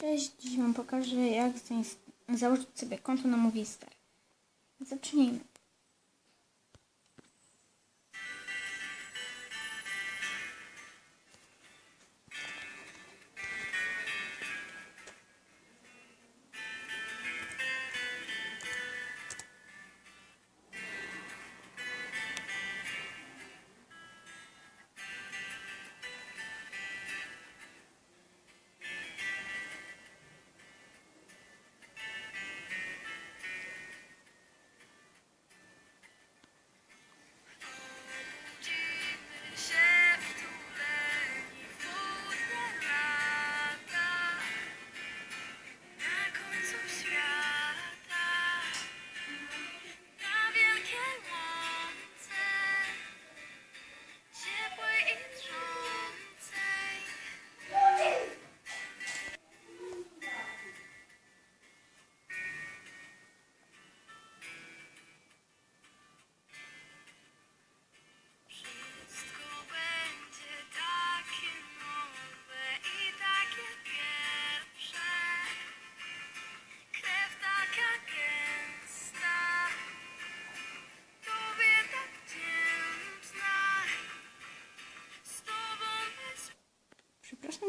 Cześć, dziś Wam pokażę jak założyć sobie konto na Movistar. Zacznijmy.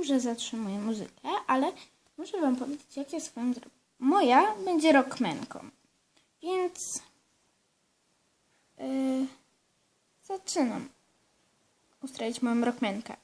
Że zatrzymuję muzykę, ale muszę Wam powiedzieć, jak jest swoją drogą. Moja będzie rockmanką, więc yy, zaczynam ustroić moją rockmankę.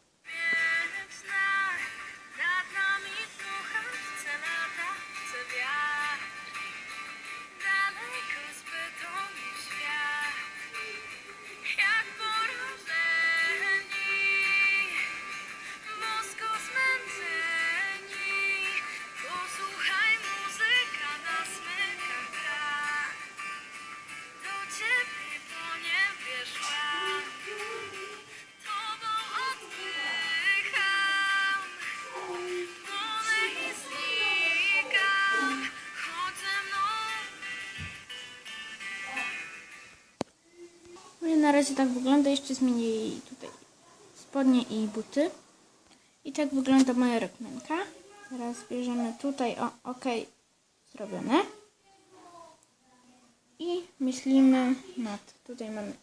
Razie tak wygląda. Jeszcze zmienię jej tutaj spodnie i buty. I tak wygląda moja rockmanka. Teraz bierzemy tutaj, o, ok, zrobione. I myślimy nad, tutaj mamy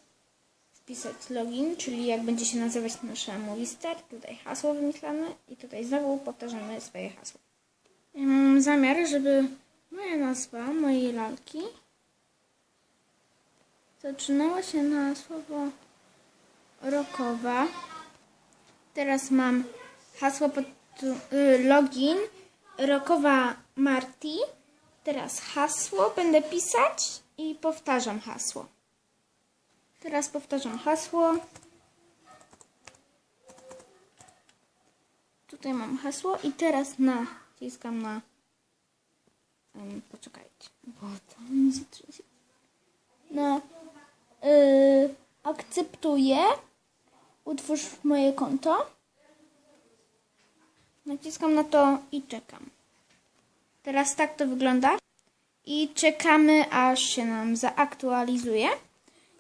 wpisać login, czyli jak będzie się nazywać nasza Movistar. Tutaj hasło wymyślamy i tutaj znowu powtarzamy swoje hasło. Ja mam zamiar, żeby moja nazwa mojej lalki zaczynała się na słowo rokowa. Teraz mam hasło pod y, login rokowa Marti. Teraz hasło będę pisać i powtarzam hasło. Teraz powtarzam hasło. Tutaj mam hasło i teraz naciskam na poczekajcie, bo to się. Na yy, akceptuję. Utwórz moje konto. Naciskam na to i czekam. Teraz tak to wygląda. I czekamy, aż się nam zaaktualizuje.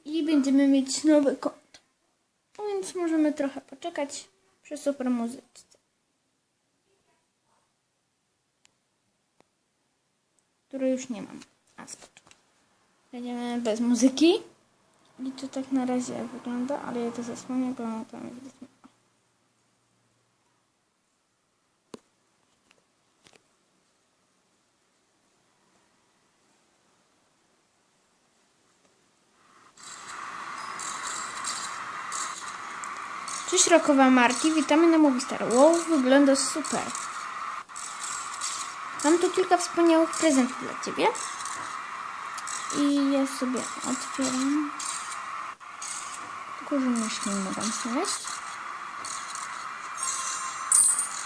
I będziemy mieć nowe konto. No więc możemy trochę poczekać przy super muzyczce. Której już nie mam. A spoczko. Będziemy bez muzyki. I to tak na razie wygląda, ale ja to zasłonię, bo tam widać. Cześć Rokowa Marti, witamy na Movistar. Wow, wygląda super. Mam tu kilka wspaniałych prezentów dla Ciebie. I ja sobie otwieram. Myszki nie mogę znaleźć.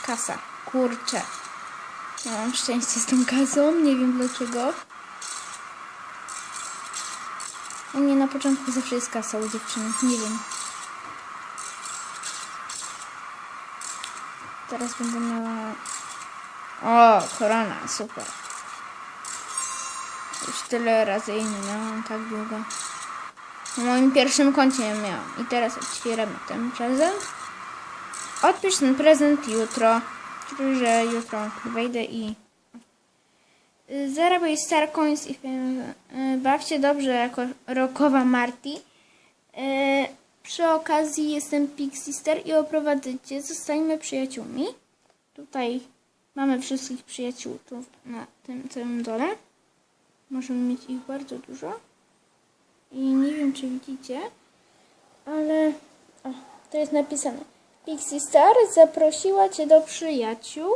Kasa. Kurczę. Ja mam szczęście z tą kasą. Nie wiem dlaczego. U mnie na początku zawsze jest kasa u dziewczyny. Nie wiem. Teraz będę miała... O, korona. Super. Już tyle razy jej nie miałam tak długo. Moim pierwszym koncie miałam. I teraz otwieramy ten prezent. Odpisz ten prezent jutro. że jutro wejdę i Zarabiaj Star Coins i y, bawcie dobrze jako rokowa Marty. Y, Przy okazji jestem Pixister i oprowadzę cię. Zostańmy przyjaciółmi. Tutaj mamy wszystkich przyjaciół tu na tym całym dole. Możemy mieć ich bardzo dużo. I nie wiem, czy widzicie, ale o, to jest napisane. Pixie Star zaprosiła cię do przyjaciół.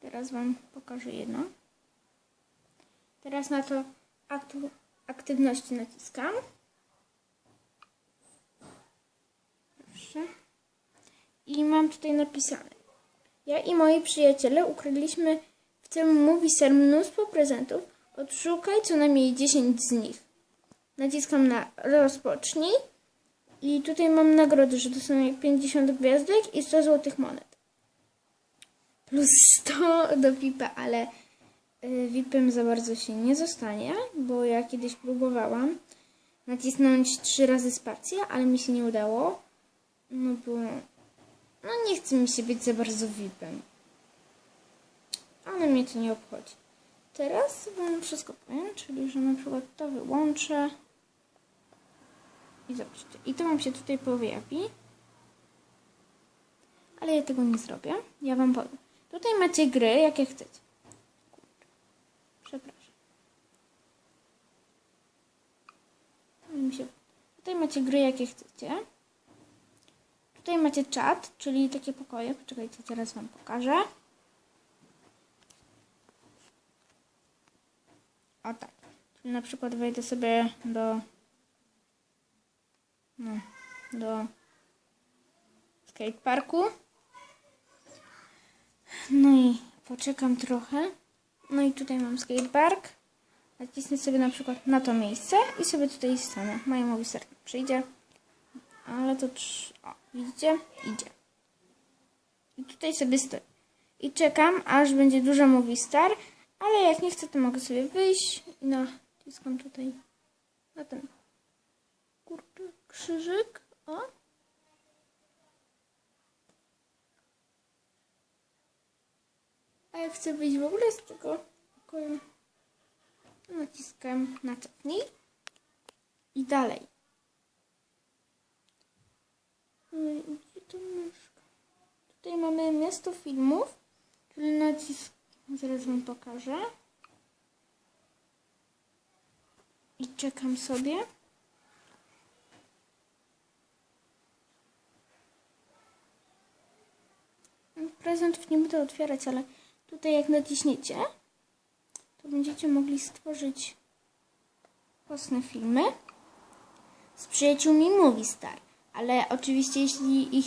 Teraz Wam pokażę jedno. Teraz na to aktu, aktywności naciskam. Proszę. I mam tutaj napisane. Ja i moi przyjaciele ukradliśmy w tym Movistar mnóstwo prezentów. Odszukaj co najmniej 10 z nich. Naciskam na rozpocznij. I tutaj mam nagrody, że dostanę 50 gwiazdek i 100 złotych monet plus 100 do VIP-a, ale y, VIP-em za bardzo się nie zostanie, bo ja kiedyś próbowałam nacisnąć trzy razy spację, ale mi się nie udało, no bo no nie chce mi się być za bardzo VIP-em. Ale mnie to nie obchodzi. Teraz wam wszystko powiem, czyli że na przykład to wyłączę i zobaczcie. I to wam się tutaj pojawi. Ale ja tego nie zrobię. Ja wam powiem. Tutaj macie gry, jakie chcecie. Przepraszam. Tutaj macie gry, jakie chcecie. Tutaj macie czat, czyli takie pokoje. Poczekajcie, teraz wam pokażę. O tak. Czyli na przykład wejdę sobie do... No, do skateparku. No i poczekam trochę. No i tutaj mam skatepark. Nacisnę sobie na przykład na to miejsce i sobie tutaj stanę. Moja mówi ser przyjdzie. Ale to o, widzicie? Idzie. I tutaj sobie stoję. I czekam, aż będzie dużo mówi star, ale jak nie chcę, to mogę sobie wyjść i naciskam tutaj na ten kurczę, krzyżyk. O. A jak chcę wyjść w ogóle z tego pokoju, naciskam na cofnij i dalej. Gdzie to myszka? Tutaj mamy miasto filmów, czyli nacisk, zaraz wam pokażę. I czekam sobie. Prezentów nie będę otwierać, ale tutaj jak naciśniecie, to będziecie mogli stworzyć własne filmy z przyjaciółmi Movistar. Ale oczywiście jeśli ich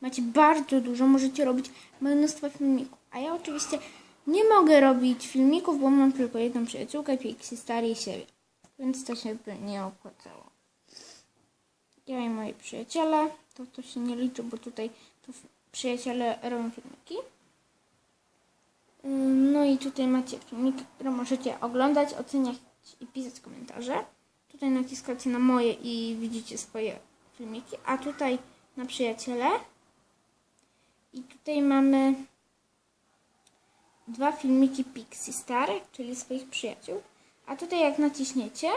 macie bardzo dużo, możecie robić mnóstwo filmików. A ja oczywiście nie mogę robić filmików, bo mam tylko jedną przyjaciółkę, Pixie Star i siebie. Więc to się by nie opłacało. Ja i moi przyjaciele, to to się nie liczy, bo tutaj to przyjaciele robią filmiki. No i tutaj macie filmiki, które możecie oglądać, oceniać i pisać komentarze. Tutaj naciskacie na moje i widzicie swoje filmiki, a tutaj na przyjaciele. I tutaj mamy dwa filmiki Pixie Star, czyli swoich przyjaciół. A tutaj jak naciśniecie,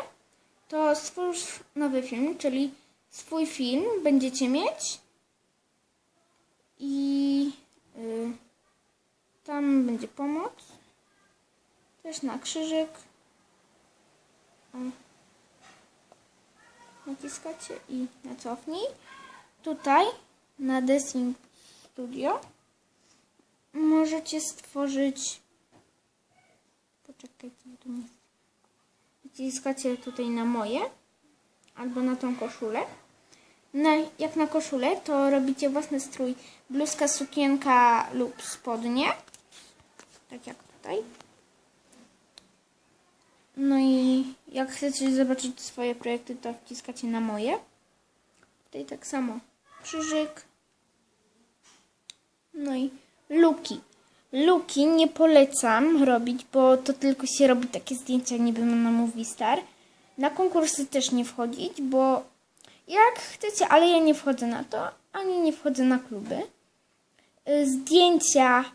to stwórz nowy film, czyli swój film będziecie mieć i y, tam będzie pomoc. Też na krzyżyk. O. Naciskacie i na cofnij. Tutaj na Desing Studio możecie stworzyć. Poczekajcie, tu nie. Naciskacie tutaj na moje albo na tą koszulę. Na, jak na koszulę, to robicie własny strój, bluzka, sukienka lub spodnie. Tak jak tutaj. No i jak chcecie zobaczyć swoje projekty, to wciskacie na moje. Tutaj tak samo krzyżyk. No i luki. Luki nie polecam robić, bo to tylko się robi takie zdjęcia niby na Movie Star. Na konkursy też nie wchodzić, bo jak chcecie, ale ja nie wchodzę na to, ani nie wchodzę na kluby. Y, Zdjęcia,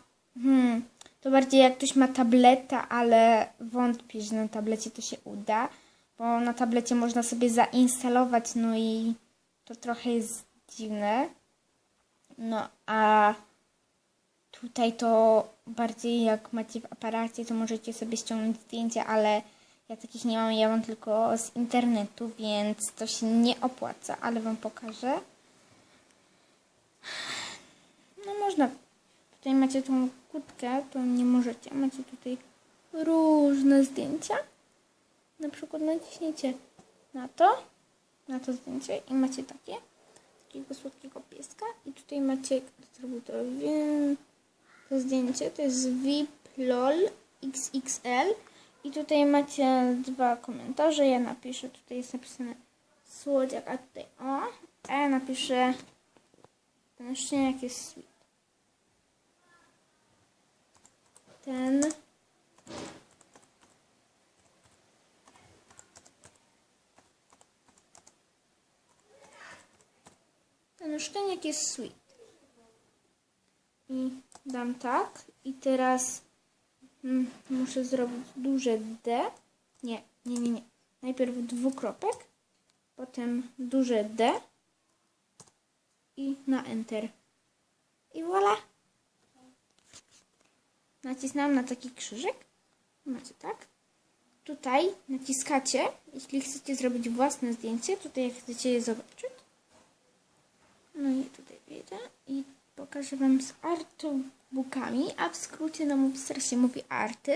hmm, to bardziej jak ktoś ma tableta, ale wątpię, że na tablecie to się uda, bo na tablecie można sobie zainstalować, no i to trochę jest dziwne. No a tutaj to bardziej jak macie w aparacie, to możecie sobie ściągnąć zdjęcia, ale ja takich nie mam, ja mam tylko z internetu, więc to się nie opłaca, ale wam pokażę. No można. Tutaj macie tą kutkę, to nie możecie. Macie tutaj różne zdjęcia. Na przykład naciśnijcie na to, na to zdjęcie i macie takie, takiego słodkiego pieska i tutaj macie, kto zrobił to, to zdjęcie, to jest VIP LOL XXL i tutaj macie dwa komentarze, ja napiszę, tutaj jest napisane słodziak, a tutaj o, a ja napiszę ten szczeniak jest sweet. Ten ten szczeniak jest sweet. I dam tak. I teraz mm, muszę zrobić duże D. Nie, nie, nie, nie. Najpierw dwukropek, potem duże D i na Enter. I voilà. Nacisnąłem na taki krzyżyk. Macie tak. Tutaj naciskacie, jeśli chcecie zrobić własne zdjęcie, tutaj jak chcecie je zobaczyć. No i tutaj wyjdę i pokażę Wam z artbookami, a w skrócie na Movistar się mówi arty.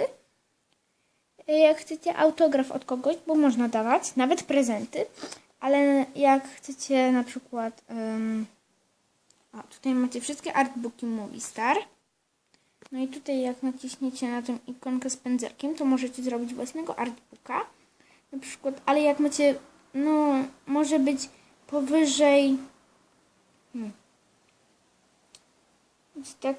Jak chcecie autograf od kogoś, bo można dawać, nawet prezenty, ale jak chcecie na przykład... Um, a, tutaj macie wszystkie artbooki Movistar. No i tutaj jak naciśniecie na tą ikonkę z pędzelkiem, to możecie zrobić własnego artbooka. Na przykład, ale jak macie, no, może być powyżej Hmm. Tak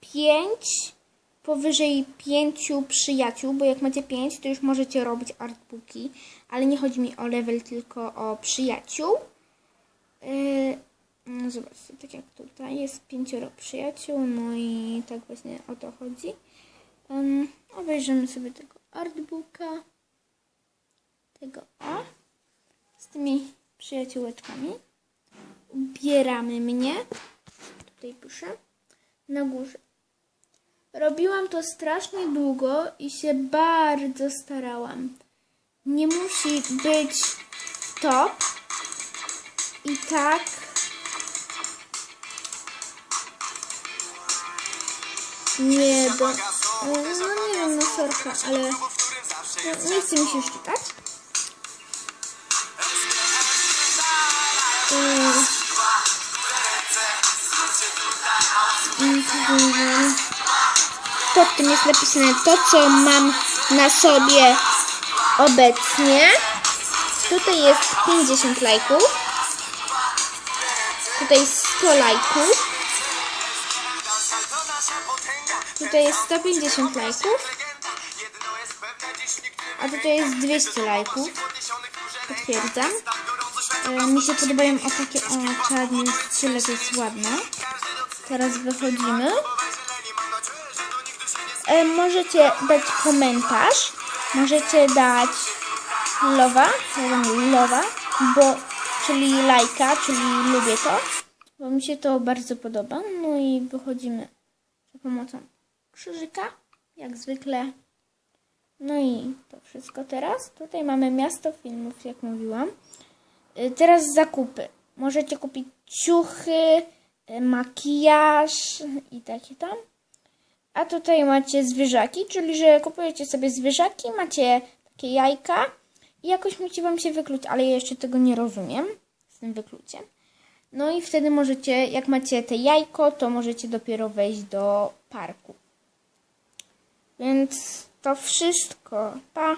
pięć, powyżej pięciu przyjaciół, bo jak macie pięć, to już możecie robić artbooki, ale nie chodzi mi o level, tylko o przyjaciół. Yy, no zobaczcie, tak jak tutaj jest pięcioro przyjaciół, no i tak właśnie o to chodzi. Um, obejrzymy sobie tego artbooka, tego A, z tymi przyjaciółeczkami ubieramy mnie. Tutaj piszę. Na górze. Robiłam to strasznie długo i się bardzo starałam. Nie musi być top. I tak. Nie do... No nie wiem, no sorka, ale... No, nie chce mi się już Pod tym jest napisane to, co mam na sobie obecnie. Tutaj jest 50 lajków. Tutaj 100 lajków. Tutaj jest 150 lajków. A tutaj jest 200 lajków. Potwierdzam. E, mi się podobają o takie o czarnym style, to jest ładne. Teraz wychodzimy. E, możecie dać komentarz. Możecie dać lowa, lowa, bo, czyli lajka, czyli lubię to. Bo mi się to bardzo podoba. No i wychodzimy za pomocą krzyżyka, jak zwykle. No i to wszystko teraz. Tutaj mamy miasto filmów, jak mówiłam. Y, Teraz zakupy. Możecie kupić ciuchy, makijaż i takie tam. A tutaj macie zwierzaki, czyli że kupujecie sobie zwierzaki, macie takie jajka i jakoś musi wam się wykluć, ale ja jeszcze tego nie rozumiem z tym wykluciem. No i wtedy możecie, jak macie te jajko, to możecie dopiero wejść do parku. Więc to wszystko. Pa!